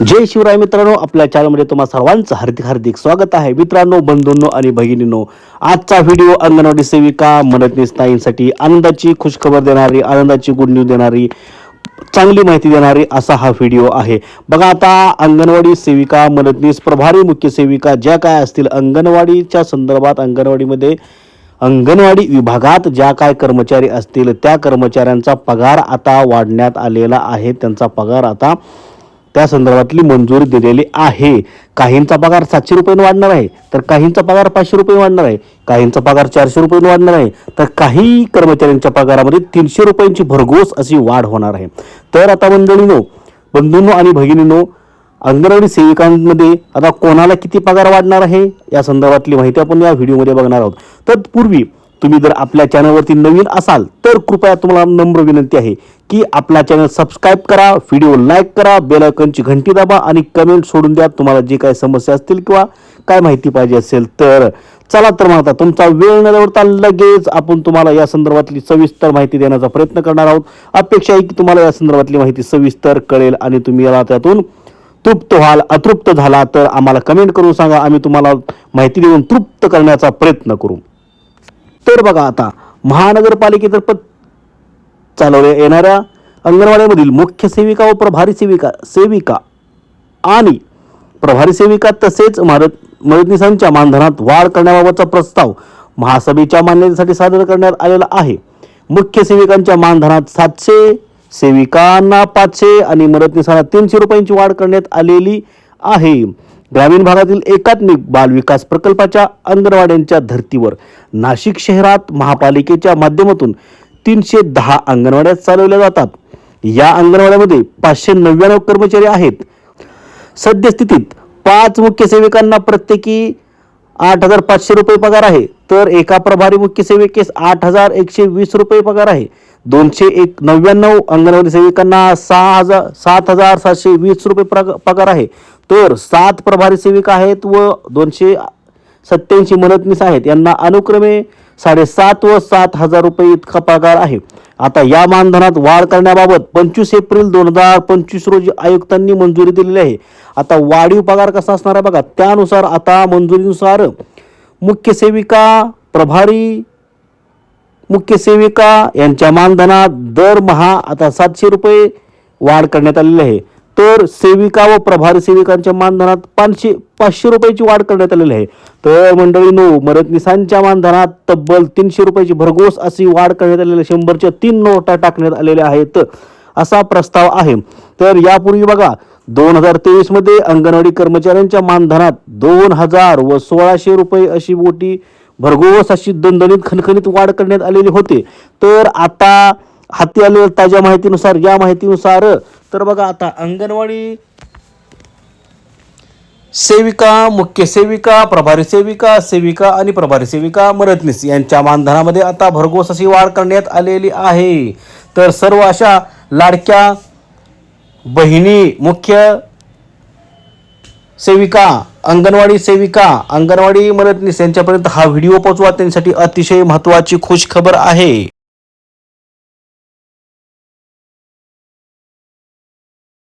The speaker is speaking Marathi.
जय शिवराय मित्रांनो आपल्या चॅनलमध्ये तुम्हा सर्वांचं हार्दिक हार्दिक स्वागत आहे. मित्रांनो बंधूंनो आणि भगिनींनो आजचा व्हिडिओ अंगणवाडी सेविका मदतनीस ताईंसाठी आनंदाची खुशखबर देणारी आनंदाची गुड न्यूज देणारी चांगली माहिती देणारी असा हा व्हिडिओ आहे. बघा आता अंगणवाडी सेविका मदतनीस प्रभारी मुख्य सेविका ज्या काय असतील अंगणवाडीच्या संदर्भात अंगणवाडीमध्ये अंगणवाडी विभागात ज्या काय कर्मचारी असतील त्या कर्मचाऱ्यांचा पगार आता वाढण्यात आलेला आहे. त्यांचा पगार आता त्या संदर्भातली मंजुरी दिलेली आहे. काहींचा पगार सातशे रुपयेनं वाढणार आहे तर काहींचा पगार पाचशे रुपये वाढणार आहे. काहींचा पगार चारशे रुपयेनं वाढणार आहे तर काही कर्मचाऱ्यांच्या पगारामध्ये तीनशे रुपयांची भरघोस अशी वाढ होणार आहे. तर आता मंडळीनो बंधूंनो आणि भगिनीनो अंगणवाडी सेविकांमध्ये आता कोणाला किती पगार वाढणार आहे या संदर्भातली माहिती आपण या व्हिडिओमध्ये बघणार आहोत. तत्पूर्वी तुम्ही जर आपल्या चॅनलवरती नवीन असाल तर कृपया तुम्हाला नम्र विनंती आहे की आपला चॅनल सबस्क्राईब करा व्हिडिओ लाईक करा बेल घंटी दाबा आणि कमेंट सोडून द्या. तुम्हाला जे काही समस्या असतील किंवा काय माहिती पाहिजे असेल तर. चला तर मग आता तुमचा वेळ न दवडता लगेच आपण तुम्हाला या संदर्भातली सविस्तर माहिती देण्याचा प्रयत्न करणार आहोत. अपेक्षा आहे की तुम्हाला या संदर्भातली माहिती सविस्तर कळेल आणि तुम्ही याला त्यातून तृप्त व्हाल अतृप्त झाला तर आम्हाला कमेंट करून सांगा. आम्ही तुम्हाला माहिती देऊन तृप्त करण्याचा प्रयत्न करू. तर बघा आता महानगरपालिकेतर्फे चालवल्या येणाऱ्या अंगणवाड्यामधील मुख्य सेविका व प्रभारी सेविका सेविका आणि प्रभारी सेविका तसेच मदत मदतनीसांच्या मानधनात वाढ करण्याबाबतचा प्रस्ताव महासभेच्या मान्यतेसाठी सादर करण्यात आलेला आहे. मुख्य सेविकांच्या मानधनात सातशे सेविकांना पाचशे आणि मदतनीसांना तीनशे रुपयांची वाढ करण्यात आलेली आहे. ग्रामीण भागातील एकात्मिक बाल विकास प्रकल्पाच्या अंगणवाड्यांच्या धर्तीवर नाशिक शहरात महापालिकेच्या माध्यमातून तीनशे दहा अंगणवाड्या चालवल्या जातात. या अंगणवाड्यामध्ये पाचशे नव्याण्णव कर्मचारी आहेत. सद्यस्थितीत पाच मुख्य सेविकांना प्रत्येकी आठ हजार पाचशे रुपये पगार आहे. तर एका प्रभारी मुख्य सेविकेस आठ हजार एकशे वीस रुपये पगार आहे. दोनशे एक नव्याण्णव अंगणवाडी सेविकांना सहा हजार सात हजार सातशे वीस रुपये पगार आहे. तर सात प्रभारी सेविका आहेत व दोनशे सत्याऐंशी मदतनीस आहेत. यांना अनुक्रमे साडेसात व सात हजार रुपये इतका पगार आहे. आता या मानधनात वाढ करण्याबाबत पंचवीस एप्रिल दोन हजार पंचवीस रोजी आयुक्तांनी मंजुरी दिलेली आहे. आता वाढीव पगार कसा असणार आहे बघा. त्यानुसार आता मंजुरीनुसार मुख्य सेविका प्रभारी मुख्य सेविका यांच्या मानधनात दरमहा आता सातशे रुपये वाढ करण्यात आलेली आहे. तर सेविका व प्रभारी सेविकांच्या मानधनात पाचशे पाचशे रुपयाची वाढ करण्यात आलेली आहे. तर मंडळीनो मदतनीसांच्या मानधनात तब्बल तीनशे रुपयाची भरघोस अशी वाढ करण्यात आलेली आहे. शंभरच्या तीन नोटा टाकण्यात आलेल्या आहेत असा प्रस्ताव आहे. तर यापूर्वी बघा दोन हजार तेवीसमध्ये अंगणवाडी कर्मचाऱ्यांच्या मानधनात दोन हजार व सोळाशे रुपये अशी मोठी भरघोस अशी दणदणीत खणखणीत वाढ करण्यात आलेली होते. तर आता हाती आलेल्या ताज्या माहितीनुसार या माहितीनुसार तर बघा आता अंगणवाडी सेविका मुख्य सेविका प्रभारी सेविका सेविका आणि प्रभारी सेविका मदतनीस यांच्या मानधनामध्ये आता भरघोस अशी वाढ करण्यात आलेली आहे. तर सर्व अशा लाडक्या बहिणी मुख्य सेविका अंगणवाडी सेविका अंगणवाडी मदतनीस यांच्यापर्यंत हा व्हिडिओ पोहोचवा. त्यांच्यासाठी अतिशय महत्त्वाची खुश खबर आहे.